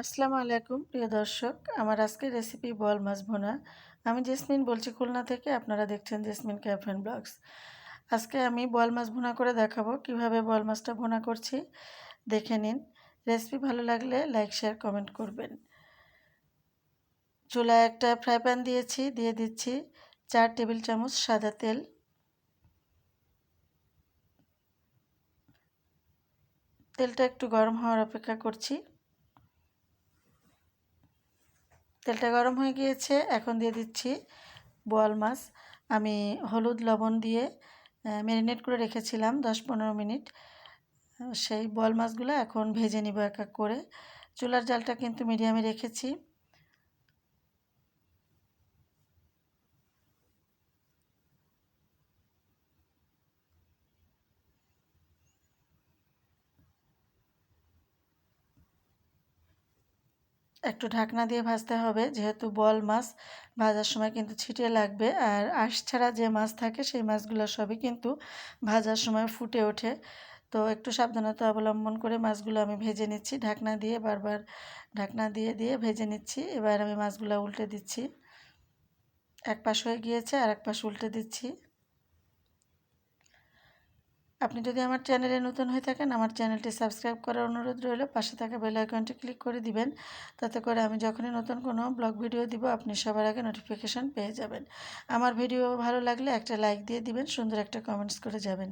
আসসালামু আলাইকুম, প্রিয় দর্শক। আমার আজকের রেসিপি বল মাছ ভোনা। আমি জেসমিন বলছি খুলনা থেকে। আপনারা দেখছেন জেসমিন ক্যাফেন ব্লগস। আজকে আমি বল মাছ ভোনা করে দেখাবো। কীভাবে বল মাছটা ভোনা করছি, দেখে নিন। রেসিপি ভালো লাগলে লাইক, শেয়ার, কমেন্ট করবেন। চুলায় একটা ফ্রাই প্যান দিয়েছি, দিয়ে দিচ্ছি চার টেবিল চামচ সাদা তেল। তেলটা একটু গরম হওয়ার অপেক্ষা করছি। তেলটা গরম হয়ে গিয়েছে, এখন দিয়ে দিচ্ছি বোয়াল মাছ। আমি হলুদ লবণ দিয়ে ম্যারিনেট করে রেখেছিলাম দশ পনেরো মিনিট। সেই বোয়াল মাছগুলো এখন ভেজে নিব এক এক করে। চুলার জালটা কিন্তু মিডিয়ামে রেখেছি। একটু ঢাকনা দিয়ে ভাজতে হবে। যেহেতু বল মাছ ভাজার সময় কিন্তু ছিটিয়ে লাগবে। আর আঁশ ছাড়া যে মাছ থাকে, সেই মাছগুলো সবই কিন্তু ভাজার সময় ফুটে ওঠে। তো একটু সাবধানতা অবলম্বন করে মাছগুলো আমি ভেজে নিচ্ছি। ঢাকনা দিয়ে বারবার ঢাকনা দিয়ে দিয়ে ভেজে নিচ্ছি। এবার আমি মাছগুলো উল্টে দিচ্ছি। এক পাশ হয়ে গিয়েছে আর এক পাশ উল্টে দিচ্ছি। আপনি যদি আমার চ্যানেলে নতুন হয়ে থাকেন, আমার চ্যানেলটি সাবস্ক্রাইব করার অনুরোধ রইল। পাশে থাকা বেল আইকনটি ক্লিক করে দিবেন। তাতে করে আমি যখনই নতুন কোনো ব্লগ ভিডিও দিব, আপনি সবার আগে নোটিফিকেশান পেয়ে যাবেন। আমার ভিডিও ভালো লাগলে একটা লাইক দিয়ে দিবেন, সুন্দর একটা কমেন্টস করে যাবেন।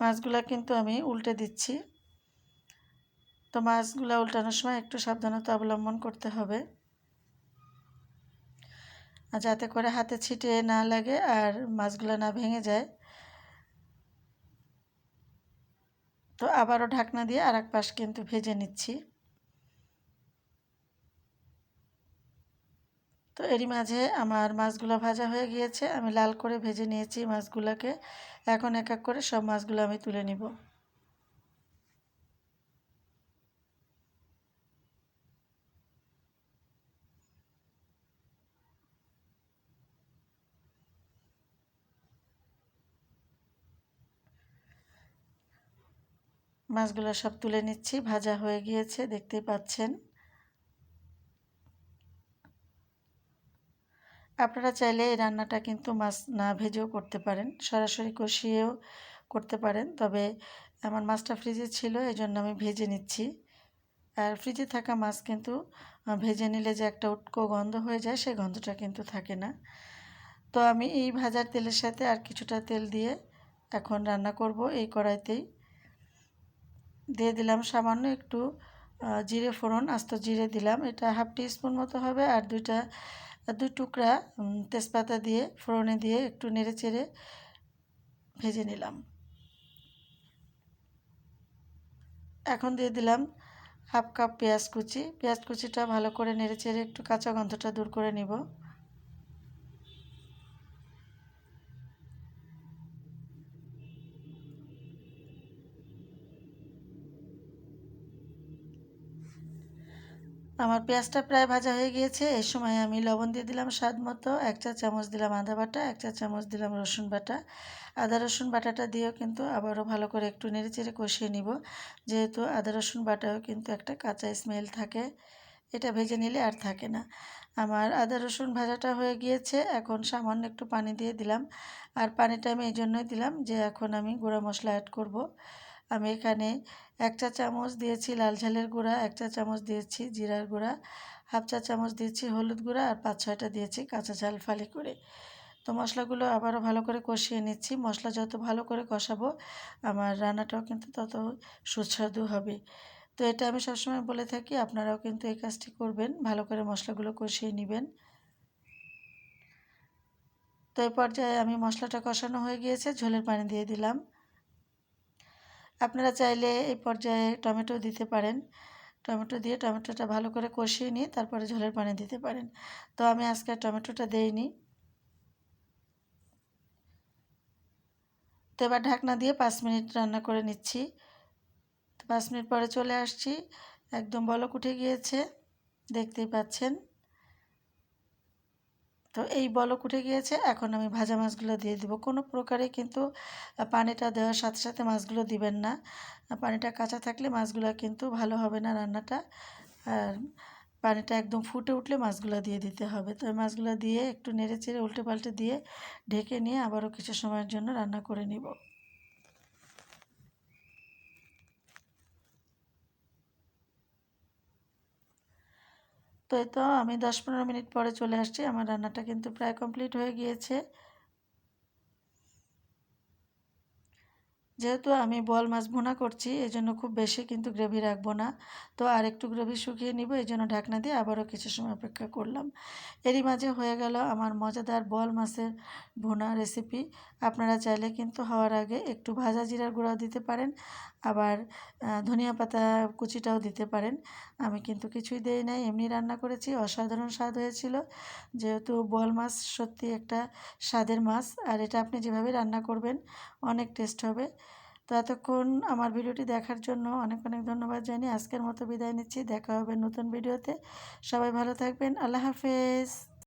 মাছগুলো কিন্তু আমি উল্টে দিচ্ছি। তো মাছগুলো উল্টানোর সময় একটু সাবধানতা অবলম্বন করতে হবে। যাতে করে হাতে ছিটিয়ে না লাগে আর মাছগুলো না ভেঙে যায়। তো আবারও ঢাকনা দিয়ে আর এক পাশ কিন্তু ভেজে নিচ্ছি। তো এরই মাঝে আমার মাছগুলো ভাজা হয়ে গিয়েছে, আমি লাল করে ভেজে নিয়েছি মাছগুলোকে। এখন এক এক করে সব মাছগুলো আমি তুলে নিব। মাছগুলো সব তুলে নিচ্ছি, ভাজা হয়ে গিয়েছে, দেখতেই পাচ্ছেন। আপনারা চাইলে এই রান্নাটা কিন্তু মাছ না ভেজেও করতে পারেন, সরাসরি কষিয়েও করতে পারেন, তবে আমার মাছটা ফ্রিজে ছিল এই জন্য আমি ভেজে নিচ্ছি। আর ফ্রিজে থাকা মাছ কিন্তু ভেজে নিলে যে একটা উটকো গন্ধ হয়ে যায় সেই গন্ধটা কিন্তু থাকে না। তো আমি এই ভাজার তেলের সাথে আর কিছুটা তেল দিয়ে এখন রান্না করব এই কড়াইতেই। দিয়ে দিলাম সামান্য একটু জিরে ফোড়ন, আস্ত জিরে দিলাম। এটা হাফ টি স্পুন মতো হবে আর দুইটা, দুই টুকরা তেজপাতা দিয়ে, ফোড়নে দিয়ে একটু নেড়ে চেড়ে ভেজে নিলাম। এখন দিয়ে দিলাম হাফ কাপ পেঁয়াজ কুচি। পেঁয়াজ কুচিটা ভালো করে নেড়ে চেড়ে একটু কাঁচা গন্ধটা দূর করে নিব। আমার পেঁয়াজটা প্রায় ভাজা হয়ে গিয়েছে। এই সময় আমি লবণ দিয়ে দিলাম স্বাদ মতো। এক চা চামচ দিলাম আদা বাটা, এক চা চামচ দিলাম রসুন বাটা। আদা রসুন বাটাটা দিয়েও কিন্তু আবারও ভালো করে একটু নেড়ে চেড়ে কষিয়ে নিব। যেহেতু আদা রসুন বাটাও কিন্তু একটা কাঁচা স্মেল থাকে। এটা ভেজে নিলে আর থাকে না। আমার আদা রসুন ভাজাটা হয়ে গিয়েছে। এখন সামান্য একটু পানি দিয়ে দিলাম। আর পানিটা আমি এই জন্যই দিলাম যে এখন আমি গুঁড়া মশলা অ্যাড করব। আমি এখানে এক চা চামচ দিয়েছি লাল ঝালের গুঁড়া এক চা চামচ দিয়েছি জিরার গুঁড়া, হাফ চা চামচ দিয়েছি হলুদ গুঁড়া আর পাঁচ ছয়টা দিয়েছি কাঁচা ঝাল ফালি করে। তো মশলাগুলো আবারও ভালো করে কষিয়ে নিচ্ছি। মশলা যত ভালো করে কষাবো, আমার রান্নাটাও কিন্তু তত সুস্বাদু হবে। তো এটা আমি সবসময় বলে থাকি, আপনারাও কিন্তু এই কাজটি করবেন, ভালো করে মশলাগুলো কষিয়ে নেবেন। তো এই পর্যায়ে আমি মশলাটা কষানো হয়ে গিয়েছে, ঝোলের পানি দিয়ে দিলাম। আপনারা চাইলে এই পর্যায়ে টমেটো দিতে পারেন। টমেটো দিয়ে টমেটোটা ভালো করে কষিয়ে নিয়ে তারপরে ঝোলের পানি দিতে পারেন। তো আমি আজকে টমেটোটা দেইনি। তো এবার ঢাকনা দিয়ে পাঁচ মিনিট রান্না করে নিচ্ছি। পাঁচ মিনিট পরে চলে আসছি। একদম বলক উঠে গিয়েছে। দেখতেই পাচ্ছেন। তো এই বলক উঠে গিয়েছে। এখন আমি ভাজা মাছগুলো দিয়ে দেবো। কোনো প্রকারে কিন্তু পানিটা দেওয়ার সাথে সাথে মাছগুলো দিবেন না। পানিটা কাঁচা থাকলে মাছগুলো কিন্তু ভালো হবে না রান্নাটা। আর পানিটা একদম ফুটে উঠলে মাছগুলো দিয়ে দিতে হবে। তো মাছগুলো দিয়ে একটু নেড়ে চেড়ে উল্টে পাল্টে দিয়ে ঢেকে নিয়ে আবারও কিছু সময়ের জন্য রান্না করে নিব। তো আমি দশ পনেরো মিনিট পরে চলে আসছি। আমার রান্নাটা কিন্তু প্রায় কমপ্লিট হয়ে গিয়েছে। যেহেতু আমি বল মাছ ভুনা করছি এই জন্য খুব বেশি কিন্তু গ্রেভি রাখব না। তো আর একটু গ্রেভি শুকিয়ে নিব এই জন্য ঢাকনা দিয়ে আবারও কিছু সময় অপেক্ষা করলাম। এরই মাঝে হয়ে গেল আমার মজাদার বল মাছের ভুনা রেসিপি। আপনারা চাইলে কিন্তু হওয়ার আগে একটু ভাজা জিরার গুঁড়াও দিতে পারেন, আবার ধনিয়া পাতা কুচিটাও দিতে পারেন। আমি কিন্তু কিছুই দেই নাই, এমনি রান্না করেছি, অসাধারণ স্বাদ হয়েছিল। যেহেতু বল মাছ সত্যি একটা স্বাদের মাছ, আর এটা আপনি যেভাবে রান্না করবেন, অনেক টেস্ট হবে। তো এতক্ষণ আমার ভিডিওটি দেখার জন্য অনেক অনেক ধন্যবাদ জানিয়ে আজকের মতো বিদায় নিচ্ছি। দেখা হবে নতুন ভিডিওতে। সবাই ভালো থাকবেন। আল্লাহ হাফেজ।